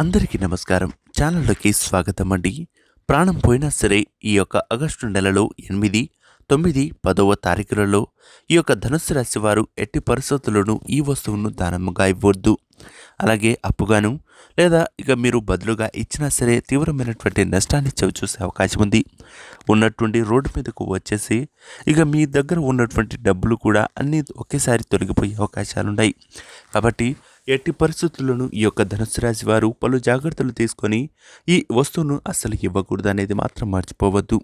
అందరికీ నమస్కారం. ఛానల్లోకి స్వాగతం అండి. ప్రాణం పోయినా సరే ఈ యొక్క ఆగస్టు నెలలో ఎనిమిది తొమ్మిది పదవ తారీఖులలో ఈ యొక్క ధనుస్సు రాశి వారు ఎట్టి పరిస్థితుల్లోనూ ఈ వస్తువును దానముగా ఇవ్వద్దు. అలాగే అప్పుగాను లేదా ఇక మీరు బదులుగా ఇచ్చినా సరే తీవ్రమైనటువంటి నష్టాన్ని చవి చూసే అవకాశం ఉంది. ఉన్నటువంటి రోడ్డు మీదకు వచ్చేసి ఇక మీ దగ్గర ఉన్నటువంటి డబ్బులు కూడా అన్నీ ఒకేసారి తొలగిపోయే అవకాశాలున్నాయి. కాబట్టి ఎట్టి పరిస్థితుల్లోనూ ఈ యొక్క ధనుసు రాశి వారు పలు జాగ్రత్తలు తీసుకొని ఈ వస్తువును అస్సలు ఇవ్వకూడదు అనేది మాత్రం మర్చిపోవద్దు.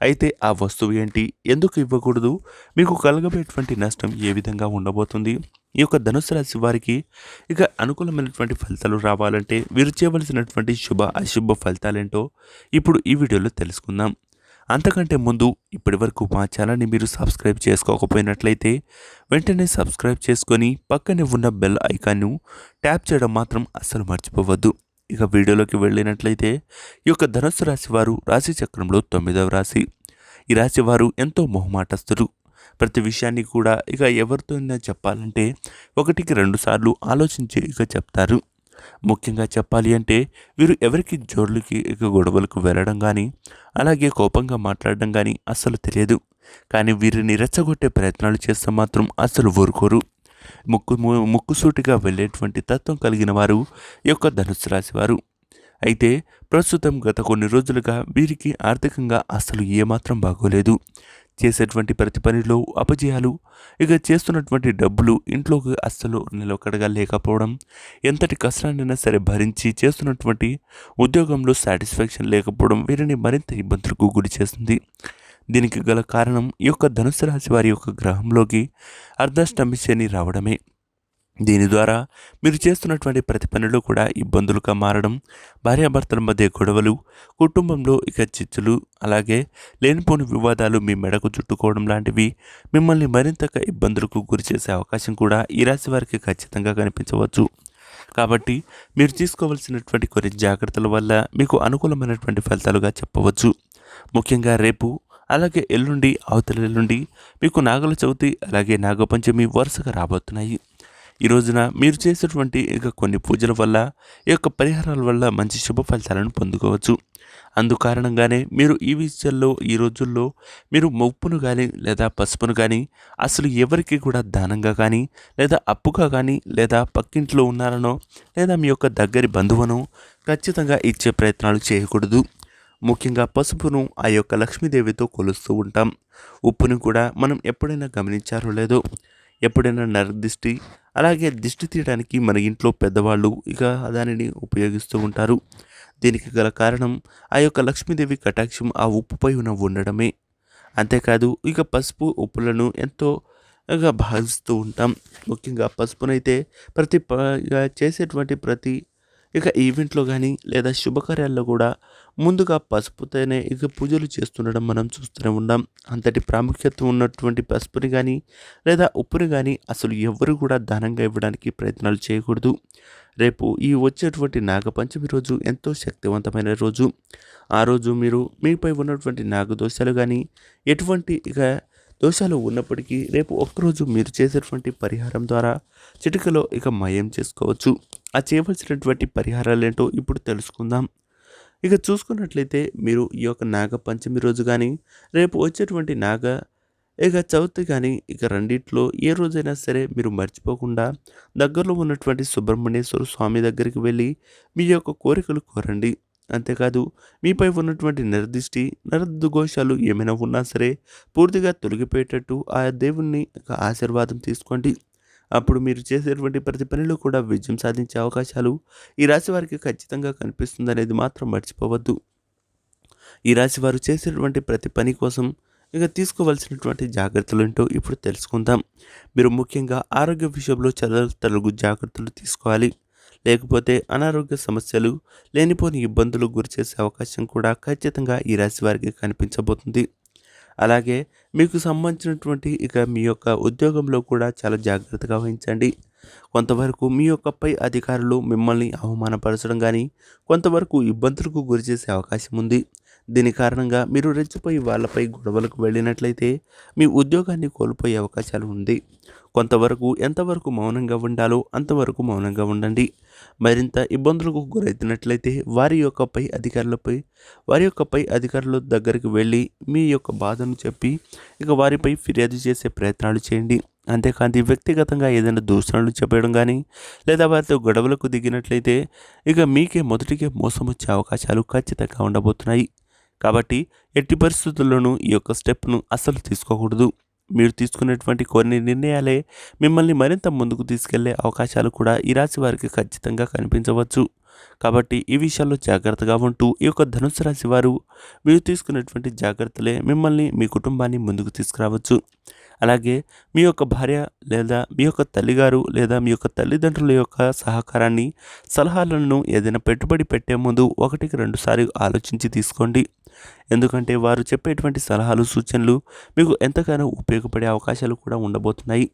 అయితే ఆ వస్తువు ఏంటి? ఎందుకు ఇవ్వకూడదు? మీకు కలగబోయేటువంటి నష్టం ఏ విధంగా ఉండబోతుంది? ఈ యొక్క ధనుసు రాశి వారికి ఇక అనుకూలమైనటువంటి ఫలితాలు రావాలంటే వీరు చేయవలసినటువంటి శుభ అశుభ ఫలితాలేంటో ఇప్పుడు ఈ వీడియోలో తెలుసుకుందాం. అంతకంటే ముందు ఇప్పటి వరకు మా ఛానల్ని మీరు సబ్స్క్రైబ్ చేసుకోకపోయినట్లయితే వెంటనే సబ్స్క్రైబ్ చేసుకొని పక్కనే ఉన్న బెల్ ఐకాన్ను ట్యాప్ చేయడం మాత్రం అస్సలు మర్చిపోవద్దు. ఇక వీడియోలోకి వెళ్ళినట్లయితే ఈ యొక్క ధనుసు రాశి వారు రాశి చక్రంలో తొమ్మిదవ రాశి. ఈ రాశి వారు ఎంతో మొహమాటస్తులు. ప్రతి విషయాన్ని కూడా ఇక ఎవరితో చెప్పాలంటే ఒకటికి రెండు సార్లు ఆలోచించి ఇక చెప్తారు. ముఖ్యంగా చెప్పాలి అంటే వీరు ఎవరికి జోర్లకి గొడవలకు వెళ్ళడం కానీ అలాగే కోపంగా మాట్లాడడం కానీ అస్సలు తెలియదు. కానీ వీరిని రెచ్చగొట్టే ప్రయత్నాలు చేస్తే మాత్రం అస్సలు ఊరుకోరు. ముక్కు ముక్కుసూటిగా వెళ్ళేటువంటి తత్వం కలిగిన వారు ఈ యొక్క ధనుసు రాశి వారు. అయితే ప్రస్తుతం గత కొన్ని రోజులుగా వీరికి ఆర్థికంగా అస్సలు ఏమాత్రం బాగోలేదు. చేసేటువంటి ప్రతి పనిలో అపజయాలు ఇక చేస్తున్నటువంటి డబ్బులు ఇంట్లోకి అస్సలు నిలకడగా లేకపోవడం ఎంతటి కష్టాన్నైనా సరే భరించి చేస్తున్నటువంటి ఉద్యోగంలో సాటిస్ఫాక్షన్ లేకపోవడం వీరిని మరింత ఇబ్బందులకు గురి చేస్తుంది. దీనికి గల కారణం ఈ యొక్క ధనుసు రాశి వారి యొక్క గ్రహంలోకి అర్ధాష్టమి శని రావడమే. దీని ద్వారా మీరు చేస్తున్నటువంటి ప్రతి పనిలో కూడా ఇబ్బందులుగా మారడం భార్యాభర్తల మధ్య గొడవలు కుటుంబంలో ఇక చిచ్చులు అలాగే లేనిపోని వివాదాలు మీ మెడకు చుట్టుకోవడం లాంటివి మిమ్మల్ని మరింతగా ఇబ్బందులకు గురి చేసే అవకాశం కూడా ఈ రాశి వారికి ఖచ్చితంగా కనిపించవచ్చు. కాబట్టి మీరు తీసుకోవాల్సినటువంటి కొన్ని జాగ్రత్తల వల్ల మీకు అనుకూలమైనటువంటి ఫలితాలుగా చెప్పవచ్చు. ముఖ్యంగా రేపు అలాగే ఎల్లుండి అవతల ఎల్లుండి మీకు నాగల చవితి అలాగే నాగపంచమి వరుసగా రాబోతున్నాయి. ఈ రోజున మీరు చేసేటువంటి ఇక కొన్ని పూజల వల్ల ఈ యొక్క పరిహారాల వల్ల మంచి శుభ ఫలితాలను పొందుకోవచ్చు. అందుకారణంగానే మీరు ఈ విషయాల్లో ఈ రోజుల్లో మీరు ఉప్పును కానీ లేదా పసుపును కానీ అసలు ఎవరికి కూడా దానంగా కానీ లేదా అప్పుగా కానీ లేదా పక్కింట్లో ఉన్నారనో లేదా మీ యొక్క దగ్గరి బంధువునో ఖచ్చితంగా ఇచ్చే ప్రయత్నాలు చేయకూడదు. ముఖ్యంగా పసుపును ఆ యొక్క లక్ష్మీదేవితో కొలుస్తూ ఉంటాం. ఉప్పును కూడా మనం ఎప్పుడైనా గమనించారో లేదో ఎప్పుడైనా నరదిష్టి అలాగే దిష్టి తీయడానికి మన ఇంట్లో పెద్దవాళ్ళు ఇక దానిని ఉపయోగిస్తూ ఉంటారు. దీనికి గల కారణం ఆ యొక్క లక్ష్మీదేవి కటాక్షం ఆ ఉప్పుపై ఉన్న ఉండడమే. అంతేకాదు ఇక పసుపు ఉప్పులను ఎంతో భావిస్తూ ఉంటాం. ముఖ్యంగా పసుపునైతే ప్రతి ఇక చేసేటువంటి ప్రతి ఇక ఈవెంట్లో కానీ లేదా శుభకార్యాల్లో కూడా ముందుగా పసుపుతోనే ఇక పూజలు చేస్తుండడం మనం చూస్తూనే ఉన్నాం అంతటి ప్రాముఖ్యత ఉన్నటువంటి పసుపుని కానీ లేదా ఉప్పుని కానీ అసలు ఎవరు కూడా దానంగా ఇవ్వడానికి ప్రయత్నాలు చేయకూడదు. రేపు ఈ వచ్చేటువంటి నాగపంచమి రోజు ఎంతో శక్తివంతమైన రోజు. ఆ రోజు మీరు మీపై ఉన్నటువంటి నాగదోషాలు కానీ ఎటువంటి ఇక దోషాలు ఉన్నప్పటికీ రేపు ఒక్కరోజు మీరు చేసేటువంటి పరిహారం ద్వారా చిటికలో ఇక మయం చేసుకోవచ్చు. ఆ చేయవలసినటువంటి పరిహారాలు ఏంటో ఇప్పుడు తెలుసుకుందాం. ఇక చూసుకున్నట్లయితే మీరు ఈ యొక్క నాగ పంచమి రోజు కానీ రేపు వచ్చేటువంటి నాగ ఇక చవితి కానీ ఇక రెండిట్లో ఏ రోజైనా సరే మీరు మర్చిపోకుండా దగ్గరలో ఉన్నటువంటి సుబ్రహ్మణ్యేశ్వర స్వామి దగ్గరికి వెళ్ళి మీ యొక్క కోరికలు కోరండి. అంతేకాదు మీపై ఉన్నటువంటి నిర్దిష్టి నరదోషాలు ఏమైనా ఉన్నా సరే పూర్తిగా తొలగిపోయేటట్టు ఆ దేవుణ్ణి ఒక ఆశీర్వాదం తీసుకోండి. అప్పుడు మీరు చేసేటువంటి ప్రతి పనిలో కూడా విజయం సాధించే అవకాశాలు ఈ రాశి వారికి ఖచ్చితంగా కనిపిస్తుంది అనేది మాత్రం మర్చిపోవద్దు. ఈ రాశి వారు చేసేటువంటి ప్రతి పని కోసం ఇక తీసుకోవాల్సినటువంటి జాగ్రత్తలు ఏంటో ఇప్పుడు తెలుసుకుందాం. మీరు ముఖ్యంగా ఆరోగ్య విషయంలో చాలా తలుగు జాగ్రత్తలు తీసుకోవాలి. లేకపోతే అనారోగ్య సమస్యలు లేనిపోని ఇబ్బందులు గురిచేసే అవకాశం కూడా ఖచ్చితంగా ఈ రాశి వారికి కనిపించబోతుంది. అలాగే మీకు సంబంధించినటువంటి ఇక మీ యొక్క ఉద్యోగంలో కూడా చాలా జాగ్రత్తగా వహించండి. కొంతవరకు మీ యొక్క పై అధికారులు మిమ్మల్ని అవమానపరచడం కానీ కొంతవరకు ఇబ్బందులకు గురిచేసే అవకాశం ఉంది. దీని కారణంగా మీరు రెచ్చిపోయి వాళ్ళపై గొడవలకు వెళ్ళినట్లయితే మీ ఉద్యోగాన్ని కోల్పోయే అవకాశాలు ఉంది. కొంతవరకు ఎంతవరకు మౌనంగా ఉండాలో అంతవరకు మౌనంగా ఉండండి. మరింత ఇబ్బందులకు గురైతున్నట్లయితే వారి యొక్క పై అధికారులపై వారి యొక్క పై అధికారుల దగ్గరికి వెళ్ళి మీ యొక్క బాధను చెప్పి ఇక వారిపై ఫిర్యాదు చేసే ప్రయత్నాలు చేయండి. అంతేకాదు వ్యక్తిగతంగా ఏదైనా దూషణలు చెప్పడం కానీ లేదా వారితో గొడవలకు దిగినట్లయితే ఇక మీకే మొదటికే మోసం వచ్చే అవకాశాలు ఖచ్చితంగా ఉండబోతున్నాయి. కాబట్టి ఎట్టి పరిస్థితుల్లోనూ ఈ యొక్క స్టెప్ను అస్సలు తీసుకోకూడదు. మీరు తీసుకునేటువంటి కొన్ని నిర్ణయాలే మిమ్మల్ని మరింత ముందుకు తీసుకెళ్ళే అవకాశాలు కూడా ఈ రాశి వారికి ఖచ్చితంగా కనిపించవచ్చు. కాబట్టి ఈ విషయాల్లో జాగ్రత్తగా ఉంటూ ఈ యొక్క ధనుసు రాశి వారు మీరు తీసుకునేటువంటి జాగ్రత్తలే మిమ్మల్ని మీ కుటుంబాన్ని ముందుకు తీసుకురావచ్చు. అలాగే మీ యొక్క భార్య లేదా మీ యొక్క తల్లిగారు లేదా మీ యొక్క తల్లిదండ్రుల యొక్క సహకారాన్ని సలహాలను ఏదైనా పెట్టుబడి పెట్టే ముందు ఒకటికి రెండుసార్లు ఆలోచించి తీసుకోండి. ఎందుకంటే వారు చెప్పేటువంటి సలహాలు సూచనలు మీకు ఎంతగానో ఉపయోగపడే అవకాశాలు కూడా ఉండబోతున్నాయి.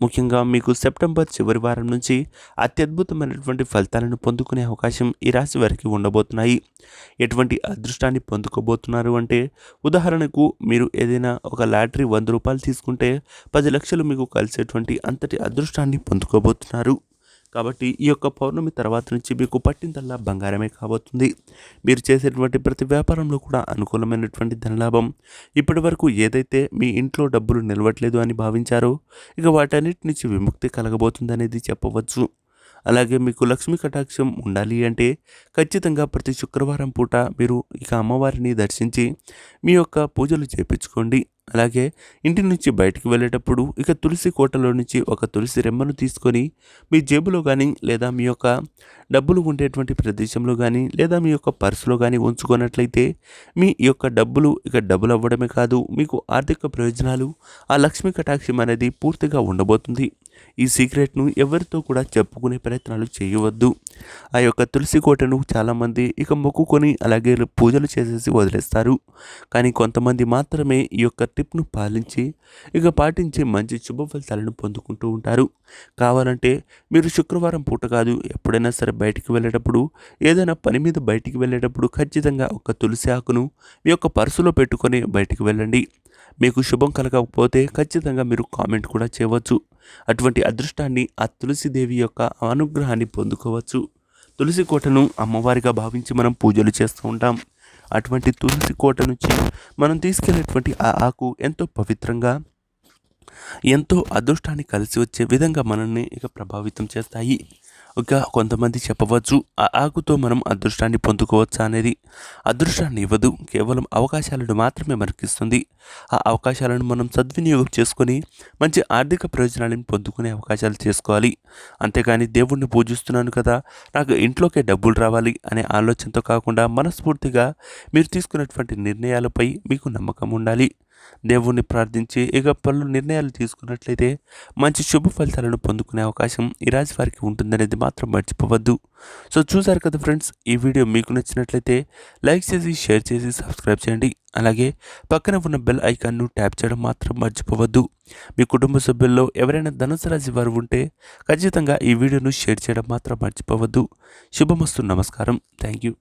ముఖ్యంగా మీకు సెప్టెంబర్ చివరి వారం నుంచి అత్యద్భుతమైనటువంటి ఫలితాలను పొందుకునే అవకాశం ఈ రాశి వారికి ఉండబోతున్నాయి. ఎటువంటి అదృష్టాన్ని పొందుకోబోతున్నారు అంటే ఉదాహరణకు మీరు ఏదైనా ఒక లాటరీ వంద రూపాయలు తీసుకుంటే పది లక్షలు మీకు కలిసేటువంటి అంతటి అదృష్టాన్ని పొందుకోబోతున్నారు. కాబట్టి ఈ యొక్క పౌర్ణమి తర్వాత నుంచి మీకు పట్టిందల్లా బంగారమే కాబోతుంది. మీరు చేసేటువంటి ప్రతి వ్యాపారంలో కూడా అనుకూలమైనటువంటి ధనలాభం. ఇప్పటి వరకు ఏదైతే మీ ఇంట్లో డబ్బులు నిలవట్లేదు అని భావించారో ఇక వాటన్నిటి నుంచి విముక్తి కలగబోతుంది అనేది చెప్పవచ్చు. అలాగే మీకు లక్ష్మీ కటాక్షం ఉండాలి అంటే ఖచ్చితంగా ప్రతి శుక్రవారం పూట మీరు ఇక అమ్మవారిని దర్శించి మీ యొక్క పూజలు చేపించుకోండి. అలాగే ఇంటి నుంచి బయటికి వెళ్ళేటప్పుడు ఇక తులసి కోటలో నుంచి ఒక తులసి రెమ్మను తీసుకొని మీ జేబులో కానీ లేదా మీ యొక్క డబ్బులు ఉండేటువంటి ప్రదేశంలో కానీ లేదా మీ యొక్క పర్సులో కానీ ఉంచుకున్నట్లయితే మీ యొక్క డబ్బులు ఇక డబ్బులు అవ్వడమే కాదు మీకు ఆర్థిక ప్రయోజనాలు ఆ లక్ష్మీ కటాక్షం అనేది పూర్తిగా ఉండబోతుంది. ఈ సీక్రెట్ను ఎవరితో కూడా చెప్పుకునే ప్రయత్నాలు చేయవద్దు. ఆ యొక్క తులసి కోటను చాలామంది ఇక మొక్కుకొని అలాగే పూజలు చేసేసి వదిలేస్తారు. కానీ కొంతమంది మాత్రమే ఈ యొక్క టిప్ను పాలించి ఇక పాటించి మంచి శుభ ఫలితాలను పొందుకుంటూ ఉంటారు. కావాలంటే మీరు శుక్రవారం పూట కాదు ఎప్పుడైనా సరే బయటికి వెళ్ళేటప్పుడు ఏదైనా పని మీద బయటికి వెళ్ళేటప్పుడు ఖచ్చితంగా ఒక తులసి ఆకును మీ యొక్క పర్సులో పెట్టుకొని బయటికి వెళ్ళండి. మీకు శుభం కలగకపోతే ఖచ్చితంగా మీరు కామెంట్ కూడా చేయవచ్చు. అటువంటి అదృష్టాన్ని ఆ తులసిదేవి యొక్క అనుగ్రహాన్ని పొందుకోవచ్చు. తులసి కోటను అమ్మవారిగా భావించి మనం పూజలు చేస్తూ ఉంటాం. అటువంటి తులసి కోట నుంచి మనం తీసుకెళ్ళేటువంటి ఆ ఆకు ఎంతో పవిత్రంగా ఎంతో అదృష్టాన్ని కలిసి వచ్చే విధంగా మనల్ని ఇక ప్రభావితం చేస్తాయి. ఇంకా కొంతమంది చెప్పవచ్చు ఆ ఆకుతో మనం అదృష్టాన్ని పొందుకోవచ్చా అనేది. అదృష్టాన్ని ఇవ్వదు కేవలం అవకాశాలను మాత్రమే మనకిస్తుంది. ఆ అవకాశాలను మనం సద్వినియోగం చేసుకొని మంచి ఆర్థిక ప్రయోజనాలను పొందుకునే అవకాశాలు చేసుకోవాలి. అంతేకాని దేవుణ్ణి పూజిస్తున్నాను కదా నాకు ఇంట్లోకే డబ్బులు రావాలి అనే ఆలోచనతో కాకుండా మనస్ఫూర్తిగా మీరు తీసుకున్నటువంటి నిర్ణయాలపై మీకు నమ్మకం ఉండాలి. దేవుణ్ణి ప్రార్థించి ఇక పలు నిర్ణయాలు తీసుకున్నట్లయితే మంచి శుభ ఫలితాలను పొందుకునే అవకాశం ఈ రాశి వారికి ఉంటుందనేది మాత్రం మర్చిపోవద్దు. సో చూసారు కదా ఫ్రెండ్స్ ఈ వీడియో మీకు నచ్చినట్లయితే లైక్ చేసి షేర్ చేసి సబ్స్క్రైబ్ చేయండి. అలాగే పక్కన ఉన్న బెల్ ఐకాన్ను ట్యాప్ చేయడం మాత్రం మర్చిపోవద్దు. మీ కుటుంబ సభ్యుల్లో ఎవరైనా ధనుసు రాశి వారు ఉంటే ఖచ్చితంగా ఈ వీడియోను షేర్ చేయడం మాత్రం మర్చిపోవద్దు. శుభమస్తు నమస్కారం. Thank you